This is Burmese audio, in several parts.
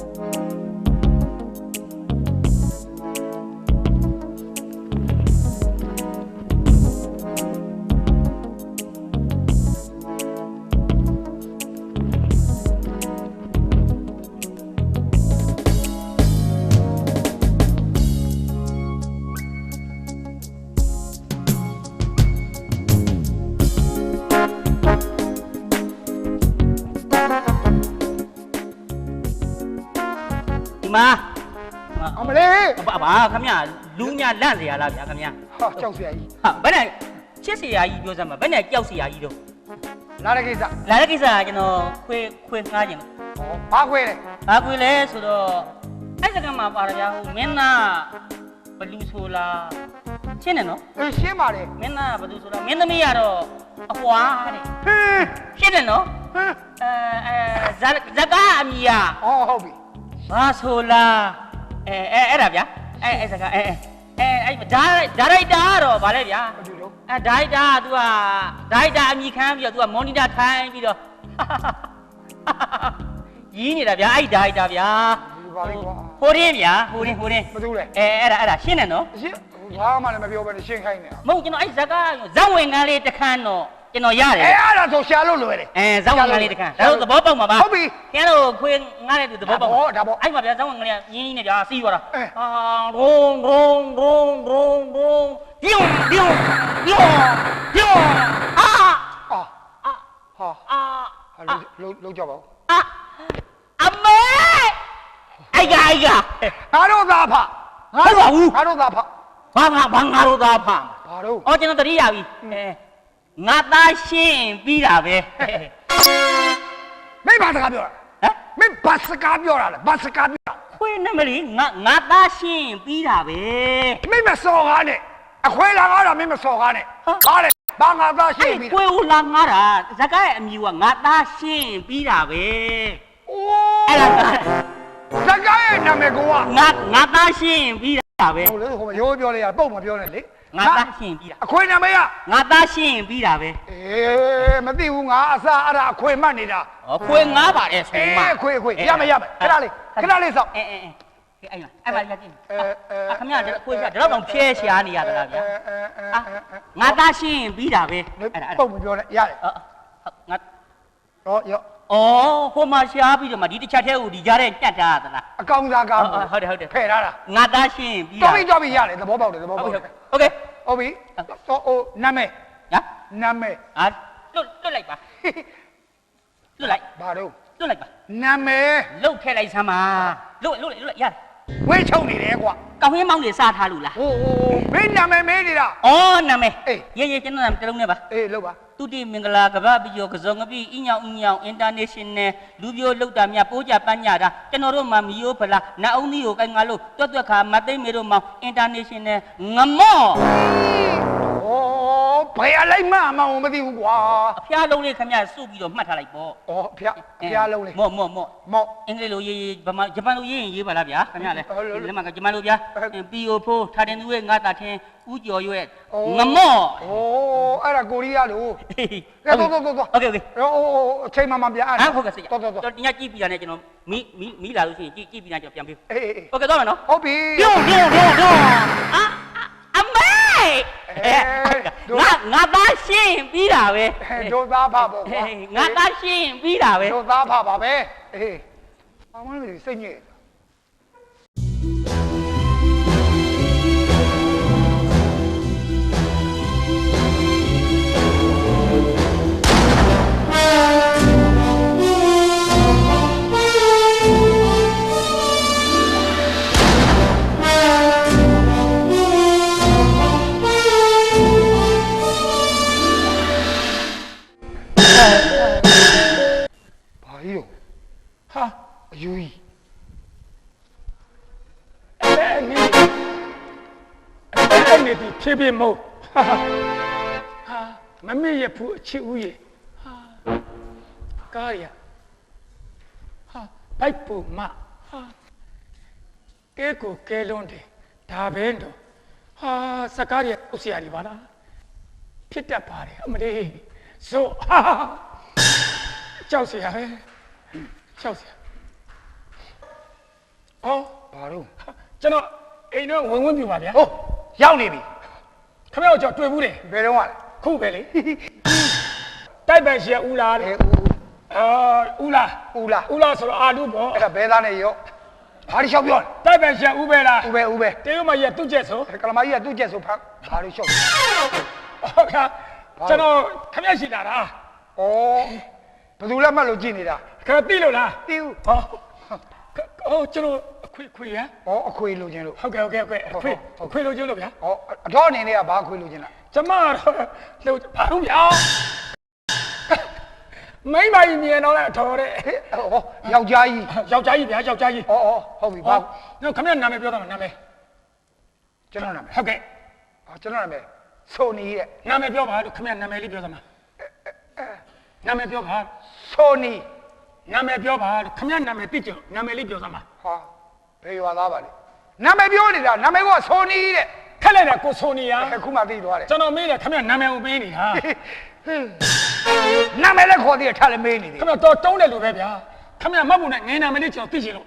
ဒီ မာအမလေးဘာဘာခင်ဗျာလူညာလန့်စရာလားဗျာခင်ဗျာဟာကြောက်စရာကြီးဟာဘယ်နဲ့ချစ်စရာကြီးပြောစမ်းမဘယ်နဲ့ကြောက်စရာကြီးတော့လာတဲ့ကိစ္စလာတဲ့ကိစ္စကကျွန်တော်ခွေခွေငားခြင်းဩဘာခွေလဲဘာခွေလဲဆိုတော့အဲ့စကမှာပါရဗျာဟိုမင်းသားဘလူဆိုလားရှင်းတယ်နော်အေးရှင်းပါတယ်မင်းသားဘလူဆိုလားမင်းသမီးကတော့အပွားတဲ့ဟင်းရှင်းတယ်နော်ဟမ်အဲဇက်ဇက်ကအမီယာဩဟုတ်ပြီ ဘာဆိုလားအဲအဲအဲ့ဒါဗျာအဲအဲဇကာအဲအဲအဲအဲ့ဒါဒါရိုက်တာကတော့ဗာလဲဗျာဘာလို့လို့အဲဒါရိုက်တာက तू ကဒါရိုက်တာအမိခံပြီးတော့ तू ကမော်နီတာထိုင်ပြီးတော့ရီးနေတာဗျာအဲ့ဒါရိုက်တာဗျာဒီပါလေးကွာဟိုရင်းဗျာဟိုရင်းဟိုရင်းဘာလို့လဲအဲအဲ့ဒါအဲ့ဒါရှင်းတယ်နော်ရှင်းဘာမှလည်းမပြောဘဲနဲ့ရှင်းခိုင်းနေမဟုတ်ကျွန်တော်အဲ့ဇကာဇက်ဝင်ကန်းလေးတစ်ခန်းတော့ ကျွန်တော်ရတယ်အဲအဲ့ဒါဆိုရှာလို့လွယ်တယ်အဲဇက်ဝင်ကန်းလေးတစ်ခန်းဒါတော့သဘောပေါက်မှာပါဟုတ်ပြီခင်ဗျားတို့ခွေးငားတဲ့သူသဘောပေါက်ဒါပေါ့ဒါပေါ့အဲ့မှာဗျာဇက်ဝင်ကန်းလေးကရင်းရင်းနဲ့ဗျာစီးသွားတာအဲအာရုံရုံရုံရုံရုံပြုံပြုံပြုံပြုံအာအာအာဟာအာဟာလုံးလုံးလုံးကြပါဦးအာအမေအိုက်ကအိုက်ကငါတို့သားဖဟုတ်ပါဘူးငါတို့သားဖဘာငါဘာငါတို့သားဖာဘာတို့အော်ကျွန်တော်တတိယပြီအဲ ငါသားရှင်းပြီးတာပဲမိဘစကားပြောတာဟမ်မင်းဘာစကားပြောတာလဲဘာစကားပြောတာခွေးနဲ့မလီငါငါသားရှင်းပြီးတာပဲမင်းမစော်ကားနဲ့အခွဲလာကားတာမင်းမစော်ကားနဲ့ဟာဘာလဲဘာငါသားရှိအဲ့ပြီခွေးဦးလာငါတာဇကာရဲ့အမျိုးကငါသားရှင်းပြီးတာပဲအိုအဲ့ဒါးငါစကားရဲ့နာမည်ကိုကငါငါသားရှင်းပြီးတာပဲဟုတ်လေဟိုမရိုးပြောလိုက်ရပုံမပြောနဲ့လေ ငါသားရှင်းပြီးတာအခွဲနာမည်ကငါသားရှင်းပြီးတာပဲအေးမသိဘူးငါအစားအဲ့ဒါအခွဲမှတ်နေတာဟောခွေးငါပါတယ်ဆိုအေးမှခွေခွေရမယ်ရမယ်ခဏလေးခဏလေးစောင့်အဲအဲအဲအဲ့မှာအဲ့ပါရကြည့်အဲအဲအခမရတဲ့ခွေးကဒါတော့ဖြဲရှားနေရသလားဗျာအဲအဲအဲအာငါသားရှင်းပြီးတာပဲအဲအဲ့ဒါအဲ့ဒါပုံမပြောနဲ့ရတယ်အော်ငါတော့ရောအော်ဟိုမှာရှားပြီးတော့မှဒီတစ်ချက်တည်းကိုဒီကြားထဲညှက်ထားရသလားအကောင်စားကားဟုတ်ဟုတ်တယ်ဟုတ်တယ်ဖဲ့ထားတာငါသားရှင်းပြီးတာတော်ပြီတော်ပြီရတယ်သဘောပေါက်တယ်သဘောဟုတ်ပေါက်ပြီတယ် ဟုတ်ကဲ့ဟုတ်ပြီတော့ဟိုနာမည်ညာနာမည်အာလွတ်လွတ်လိုက်ပါလွတ်လိုက်ဘာတော့လွတ်လိုက်ပါနာမည်လှုပ်ထည့်လိုက်စမ်းပါလွတ်လွတ်လွတ်ရတယ်ဝေးချုံနေတယ်ကွာကောင်းရင်းမောင်းနေစားထားလို့လားဟိုဟိုမင်းနာမည်မေးနေတာအော်နာမည်အေးရေးရေးကျွန်တော်နာမည်တစ်လုံးနဲ့ပါအေးလောက်ပါ တုတိမင်္ဂလာကပ္ပပီယောကစုံငပိအညောင်အညောင်အင်တာနေရှင်နယ်လူပြိုလောက်တာမြပိုးကြပန်းညတာကျွန်တော်တို့မှမီယိုဖလားနတ်အုံးသီးကိုကိုင်ငါလို့တွတ်တွတ်ခါမသိမ့်မေတို့မောင်အင်တာနေရှင်နယ်ငမော့ဩ ဘယ်အလိုက်မှအမှန်ကိုမသိဘူးကွာ အဖျားလုံးလေးခမရစုပြီးတော့မှတ်ထားလိုက်ပေါ့ ဩဖျားဖျားလုံးလေး မော့မော့မော့ မော့ အင်္ဂလိပ်လိုရေးရေးဗမာဂျပန်လိုရေးရင်ရေးပါလားဗျာခင်ဗျာလေ ဟုတ်လို့ ဒီမှာကဂျပန်လိုဗျာ ဟုတ် ပီယိုဖိုးထားတင်သူရဲ့ငါတာထင်းဥကျော်ရွက် ဩ ငမော့ ဩအဲ့ဒါကိုရီးယားလို့ ကဲတော့တော့တော့ โอเคโอเค ဩအချိန်မှမပြန်အဲ့ ဟာဟုတ်ကဲ့စိတ် တော့တော့တော့ တော့ညကြည့်ပြီးတာနဲ့ကျွန်တော်မီးမီးမီးလာလို့ရှိရင်ကြည့်ကြည့်ပြီးတာကျွန်တော်ပြန်ပေး အေးအေး โอเคတော့မယ်နော် ဟုတ်ပြီ ပြုံးပြုံးပြုံးပြုံးအာအမေ အဲငါငါသားရှင်းပြီးတာပဲဒိုသားဖပါကွာငါသားရှင်းပြီးတာပဲဒိုသားဖပါပဲအေးအမလေးစိတ်ညစ် အယူကြီးအဲ့အနည်းအဲ့အနည်းဒီဖြည်းဖြည်းမဟုတ်ဟာဟာမမေ့ရဘူးအချစ်ဦးရေဟာကားရဟာဘိုက်ပူမဟာကဲကိုကဲလုံးတယ်ဒါပဲတော့ဟာစကားရဥစရာဒီပါလားဖြစ်တတ်ပါတယ်အမလေးဇို့ဟာကြောက်စရာပဲကြောက်စရာ ဟောဘာလို့ကျွန်တော်အိမ်တော့ဝင်ဝင်ပြပါဗျာဟိုရောက်နေပြီခင်ဗျားတို့ကြောင့်တွေ့ဘူးတယ်ဘယ်တော့မှလဲခုပဲလေတိုက်ပန်ရှင်ဦးလားအဲတဲ့ဦးအာဦးလားဦးလားဦးလားဆိုတော့အာလူပေါ့အဲ့ဒါဘဲသားနဲ့ရောဘာလို့ရှောက်ပြောလဲတိုက်ပန်ရှင်ဦးပဲလားဦးပဲဦးပဲတရုတ်မကြီးကသူ့ကျက်ဆိုကလမကြီးကသူ့ကျက်ဆိုဖတ်ဘာလို့ရှောက်လဲဟုတ်ကဲ့ကျွန်တော်ခင်ဗျားရှိတာလားဩဘယ်သူလဲမှတ်လို့ကြည်နေတာခင်ဗျားသိလို့လားတီးဦးဟော ဟောကျွန်တော်အခွေခွေရဩအခွေလိုချင်လို့ဟုတ်ကဲ့ဟုတ်ကဲ့ဟုတ်ကဲ့အခွေအခွေလို့ကျလို့ဗျာဩအတော်အနေနဲ့ကဘာခွေလိုချင်လားကျမကတော့လှုပ်ဘာလို့ဗျာမိမကြီးမြင်တော့လဲအထော်တဲ့ဟဲ့ဟောယောက်ျားကြီးယောက်ျားကြီးဗျာယောက်ျားကြီးဩဩဟုတ်ပြီဘာနော်ခင်ဗျားနာမည်ပြောတော့နာမည်ကျွန်တော်နာမည်ဟုတ်ကဲ့ဟောကျွန်တော်နာမည်ဆိုနီတဲ့နာမည်ပြောပါလို့ခင်ဗျားနာမည်လေးပြောသမှာနာမည်ပြောပါဆိုနီ နာမည်ပြောပါလို့ခင်ဗျားနာမည်သိကြနာမည်လေးပြောသမှာဟာဘယ်ရွာသားပါလဲနာမည်ပြောနေတာနာမည်ကဆိုနီတဲ့ခက်လိုက်တာကိုဆိုနီယာအခုမှသိသွားတယ်ကျွန်တော်မေးတယ်ခင်ဗျားနာမည်ကိုပေးနေတာနာမည်လည်းခေါ်သေးတယ်ထားလည်းမေးနေသေးခင်ဗျားတော့တုံးတယ်လို့ပဲဗျာခင်ဗျားမှတ်ဖို့နဲ့ငင်းနာမည်လေးကျွန်တော်သိချင်လို့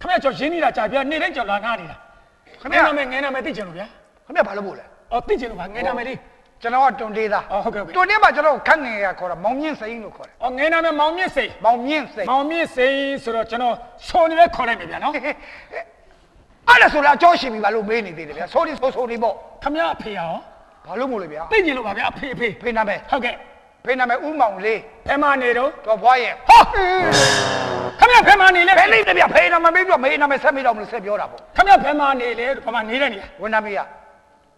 ခင်ဗျားကျွန်တော်ရင်းနေတာကြာဗျာနေတိုင်းကျွန်တော်လာနာနေတာခင်ဗျားနာမည်ငင်းနာမည်သိချင်လို့ဗျာခင်ဗျဘာလို့ပို့လဲအော်သိချင်လို့ပါငင်းနာမည်လေး ကျွန်တော်ကတွန်တေးသားအော်ဟုတ်ကဲ့ဟုတ်ကဲ့ တွန်တေးမှာကျွန်တော်ခက်ငယ်ရခေါ်တာမောင်မြင့်စိန်လို့ခေါ်တယ်အော်ငင်းနာမည်မောင်မြင့်စိန်မောင်မြင့်စိန်မောင်မြင့်စိန်ဆိုတော့ကျွန်တော်ဆိုနေပဲခေါ်လိုက်မယ်ဗျာနော်အဲ့ဒါဆိုလားကြောရှိပြီဘာလို့မေးနေသေးတယ်ဗျာဆိုဒီဆိုဆိုဒီပေါ့ခင်ဗျားအဖေရောဘာလို့မို့လဲဗျာသိချင်လို့ပါဗျာအဖေအဖေဖေးနာမည်ဟုတ်ကဲ့ဖေးနာမည်ဦးမောင်လေးဘယ်မှာနေတော့တော်ဘွားရဲ့ဟောခင်ဗျားဘယ်မှာနေလဲဘယ်လိမ့်လဲဗျာဖေးနာမည်ပြီးတော့မေးနာမည်ဆက်မေးတော့မလို့ဆက်ပြောတာပေါ့ခင်ဗျားဘယ်မှာနေလဲဘယ်မှာနေတဲ့နေရဝန်နာမည်က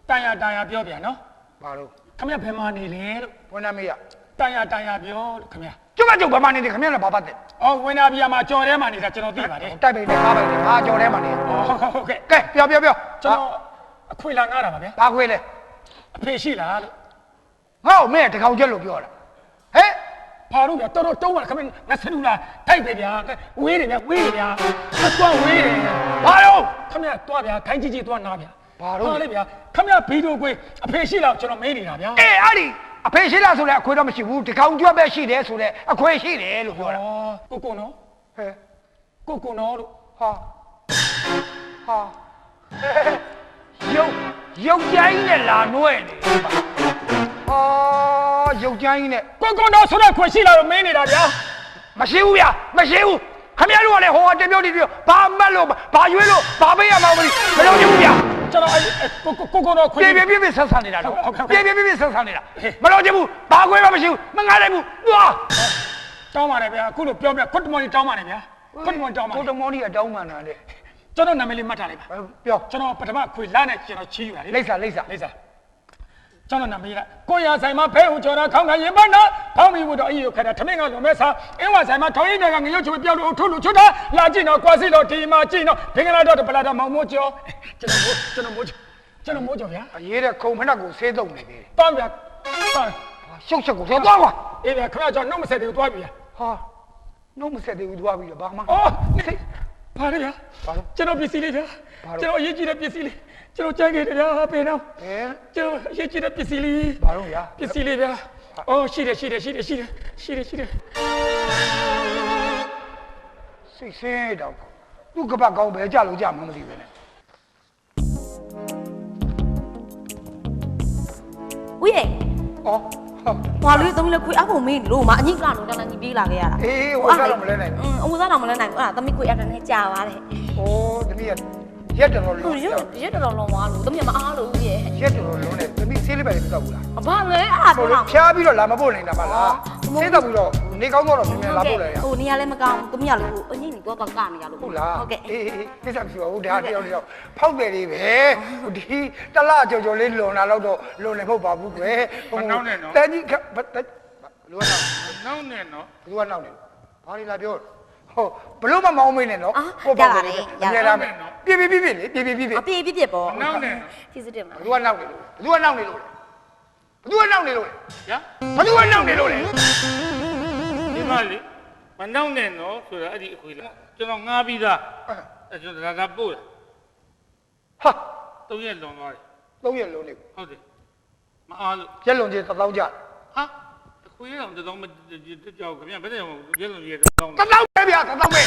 တန်ရတန်ရပြောဗျာနော် ဘာလို့ခင်ဗျားဘယ်မှာနေလဲလို့ဝန်နာမည်ကတန်ရတန်ရပြောလို့ခင်ဗျားကျုပ်ကကျုပ်ဘာမှနေတယ်ခင်ဗျားလည်းဘာပတ်တယ်အော်ဝင်နာပြာမှာကြော်ထဲမှာနေတာကျွန်တော်သိပါတယ်တိုက်ပိတ်နဲ့ကားပိတ်နဲ့ဘာကြော်ထဲမှာနေအော်ဟုတ်ဟုတ်ကဲ့ကဲပြောပြောပြောကျွန်တော်အခွေလာငားတာပါဗျာဘာခွေးလဲအဖေရှိလားလို့ငါ့ကိုမင်းတကောင်ချက်လို့ပြောတာဟဲ့ဖာတို့ဗျာတော်တော်တုံးပါခင်ဗျားငါဆလူလာတိုက်ပဲဗျာဝေးတယ်ဗျာဝေးတယ်ဗျာအသွားဝေးတယ်ဘာလို့ခင်ဗျားတွားဗျာခိုင်းကြီးကြီးတွားနာဗျာ ဘာလို့လဲလေဗျာခင်ဗျားဗီဒီယိုကွေးအဖေရှိလားကျွန်တော်မေးနေတာဗျာအေးအဲ့ဒီအဖေရှိလားဆိုလဲအခွေတော့မရှိဘူးတကောင်ကျွတ်ပဲရှိတယ်ဆိုလဲအခွေရှိတယ်လို့ပြောတာဩကိုကိုနော်ဟဲ့ကိုကိုနော်လို့ဟာဟာရုပ်ရုပ်ကြိုင်းနဲ့လာနှွဲနေဟာရုပ်ကြိုင်းနဲ့ကိုကိုနော်ဆိုတော့ခွေရှိလားလို့မေးနေတာဗျာမရှိဘူးဗျာမရှိဘူးခမရတို့ကလည်းဟိုကတပြောတပြောဘာမတ်လို့ဘာရွေးလို့ဘာပေးရမှာမသိမလို့ချင်ဘူးဗျာ ကျွန်တော်အဲ့ကိုကိုကိုကိုနော်ခွေပြေပြေပြေပြေဆက်ဆံနေတာတော့ဟုတ်ကဲ့ဟုတ်ကဲ့ပြေပြေပြေပြေဆက်ဆံနေတာမလို့ချင်ဘူးဘာခွေးမှမရှိဘူးမငားနိုင်ဘူးသွားတောင်းပါတယ်ဗျာအခုလို့ပြောပြကွတ်တမော်ကြီးတောင်းပါတယ်ဗျာကွတ်တမော်တောင်းပါကိုတမောနီကတောင်းမှန်တာလေကျွန်တော်နာမည်လေးမှတ်ထားလိုက်ပါပြောကျွန်တော်ပထမခွေလာနဲ့ကျွန်တော်ချီးယူတာလေလိမ့်စာလိမ့်စာလိမ့်စာ ကျွန်တော်နာမည်ကကိုရဆိုင်မှာဖဲဦးကျော်တာခေါင်းကရင်ပန်းနာဖောင်းပြီးတော့အီကိုခက်တာထမင်းကလုံးမဲစားအင်းဝဆိုင်မှာထောင်းရင်းတွေကငရုတ်ချိုပြောက်လို့ထုတ်လို့ချွတ်တာလာကြည့်တော့ကွာစီတော့ဒီမှာကြည့်တော့ဘင်္ဂလားတော့ပလာတော့မောင်မိုးကျော်ကျွန်တော်မိုးကျွန်တော်မိုးကျော်ကျွန်တော်မိုးကျော်ဗျာအရေးတဲ့ခုံဖက်ကိုဆေးတုံနေသေးတယ်တောင်းဗျာတောင်းရှုပ်ချက်ကိုသွားသွားကွာအေးဗျာခင်ဗျာကျွန်တော်နှုတ်မဆက်သေးဘူးတွားပြီဗျာဟာနှုတ်မဆက်သေးဘူးသွားပြီးတော့ဘာမှအော်နေပါရဗျာဘာလို့ကျွန်တော်ပစ္စည်းလေးဗျာဘာလို့ကျွန်တော်အရေးကြီးတဲ့ပစ္စည်းလေး ကျွန်တော်ကြိုက်ခဲ့တယ်ဗျာပေတော့ဟဲ့ကျွန်တော်အရေးကြီးတဲ့ပစ္စည်းလေးဘာလို့ရပစ္စည်းလေးဗျာအော်ရှိတယ်ရှိတယ်ရှိတယ်ရှိတယ်ရှိတယ်ရှိတယ်စိတ်ဆင်းတော့သူ့ကပတ်ကောင်းပဲကြလို့ကြမှမသိပဲနဲ့ဦးရဲ့ဩဟာဟွာလေးသမီးလေးခွေအဖို့မင်းလို့မအငိကလုံးတန်းတန်းကြီးပြေးလာခဲ့ရတာအေးဝါစားတော့မလဲနိုင်ဘူးอืมအဝစားတော့မလဲနိုင်ဘူးအဲ့ဒါသမီးခွေအတန်းနဲ့ကြာသွားတယ်ဩသမီးရ ရက်တော်တော်ဟိုလုံးရွရွတော်တော်လုံးသွားလို့သမီးမအားလို့ဦးရဲ့ရက်တော်တော်လုံးနဲ့သမီးဆေးလေးပဲမတောက်ဘူးလားအဘလည်းအဲ့ဒါဟိုပြောလေတာဖျားပြီးတော့လာမပို့နိုင်တာမလားဆေးတော့ပြီးတော့နေကောင်းတော့မြင်မြင်လာပို့လိုက်ရဟိုနေရာလည်းမကောင်းသမီးကလည်းဟိုအငိနေတော့တော့ကနေရလို့ဟုတ်လားဟုတ်ကဲ့အေးအေးကိစ္စမရှိပါဘူးဒါတယောက်တယောက်ဖောက်တယ်လေးပဲဒီတလကြော်ကြော်လေးလွန်လာတော့လွန်နေမဟုတ်ပါဘူးကွယ်တန်ကြီးလူကနောက်နောက်နဲ့နော်လူကနောက်နေဘာလဲလာပြော ဟုတ်ဘလို့မမောင်းမင်းနဲ့နော်အများလားမယ်ပြပြပြပြလေပြပြပြပြအပြေးပြစ်ပြစ်ပေါ့နောက်နဲ့ကျေးဇူးတင်ပါဘသူကနောက်နေလို့ဘသူကနောက်နေလို့ဘသူကနောက်နေလို့ဗျာဘသူကနောက်နေလို့လေဒီမလေးမနောက်နဲ့နော်ဆိုတော့အဲ့ဒီအခွေလားကျွန်တော်ငားပြီးသားအဲ့ကျွန်တော်ဒါသာပို့တာဟာတုံးရက်လွန်သွားတယ်သုံးရက်လုံးလေးဟုတ်တယ်မအားလို့ရက်လုံးချင်း1000ကျဟာအခွေးတော်1000မကြောက်ခင်ဗျာဘယ်နဲ့ရက်လုံးကြီး1000 1000 ဗျာတစ်သောင်းပဲ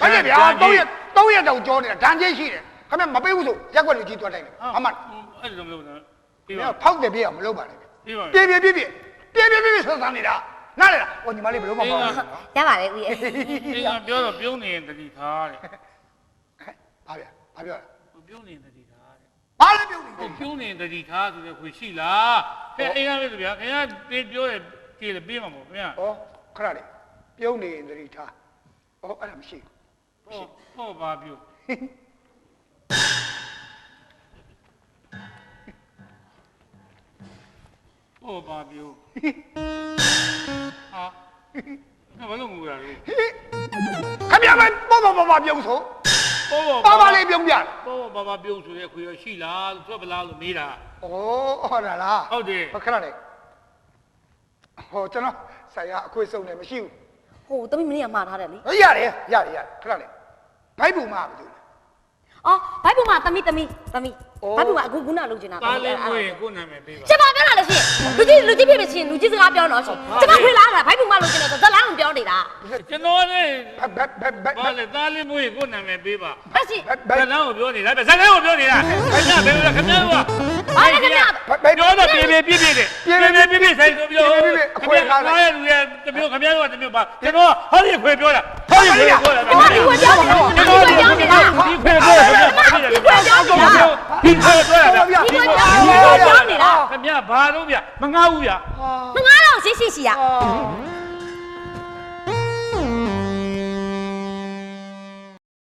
ဘာဖြစ်ဗျာ၃ရက်၃ရက်တောင်ကြောနေတာဒဏ်ချင်းရှိတယ်ခမမပေးဘူးဆိုရက်ွက်လူကြီးသွားတိုက်တယ်အမှန်အဲ့လိုမလုပ်နဲ့ပြီးပါဖောက်တယ်ပြေးအောင်မလုပ်ပါနဲ့ပြေးပြေးပြေးပြေးပြေးပြေးပြေးဆက်ဆံနေတာနားလေလားဟိုညီမလေးဘယ်လိုမှမပါဘူးရပါလေဦးရဲ့အေးကပြောတော့ပြုံးနေရင်တတိထားတဲ့ဘာဗျာဘာပြောလဲပြုံးနေရင်တတိထားတဲ့ဘာလဲပြုံးနေဟိုပြုံးနေရင်တတိထားဆိုတဲ့ခွေရှိလားခဲအေးကပြောဗျာခင်ဗျာပြေးပြောတယ်ပြေးတယ်ပြေးမှာပေါ့ခင်ဗျာဩခဏလေးပြုံးနေရင်တတိထား ဩအဲ့ဒါမရှိဟောဟောပါပြုဟောပါပြုဟာဘာလို့ငူရလဲခင်ဗျမပေါ့ပေါ့ပေါ့ပေါ့ပြုံးဆိုပေါ်ပါပါလေးပြုံးပြပေါ်ဘာဘာပြုံးဆိုတဲ့ခွေရရှိလားလို့ထွက်ပလားလို့မေးတာဩဟုတ်လားလားဟုတ်တယ်ခရလေးဟောကျွန်တော်ဆိုင်ရအခွေစုံတယ်မရှိဘူး ဟိုသမီးမင်းကမှားထားတယ်လေဟေးရတယ်ရတယ်ရတယ်ခရလေးဘိုက်ပူမှာဘူးအော်ဘိုက်ပုံမှာသမီးသမီးသမီးအော်ဘိုက်ပုံမှာအခုခုနလုပ်ချင်တာတားလေးမွေးကိုနာမည်ပေးပါကျမပြောတာလေရှင်လူကြီးလူကြီးဖြစ်ဖြစ်ရှင်လူကြီးစကားပြောတော့ရှင်ကျမခွေလာတာဘိုက်ပုံမှာလုပ်ချင်တယ်ဆိုဇက်လန်းကိုပြောနေတာကျွန်တော်လေဘက်ဘက်ဘက်ဘက်ဘာလဲတားလေးမွေးကိုနာမည်ပေးပါဟုတ်ရှင်ဘက်ဇဘက်လန်းကိုပြောနေတာဗျဇလန်းကိုပြောနေတာခင်ဗျာဘယ်လိုလဲခင်ဗျာကဘာလဲခင်ဗျာဘက် ပြောတော့ပြေပြေပြည့်ပြည့်တယ်ပြေပြေပြည့်ပြည့်ဆိုင်ဆိုပြောသွားရလူရဲ့တမျိုးခင်ဗျားတို့ ကတမျိုးပါကျွန်တော်ဟောဒီခွေပြောတာဟောဒီခွေပြောတာဟိုဒီခွေပြောနေတာဒီခွေပြောနေတာဒီခွေပြောတာဒီခွေပြောတာဒီခွေပြောတာဒီခွေပြောနေတာခင်ဗျာဘာတော့ဗျမငါဘူးဗျမငါတော့ရှိရှိရှိရဟ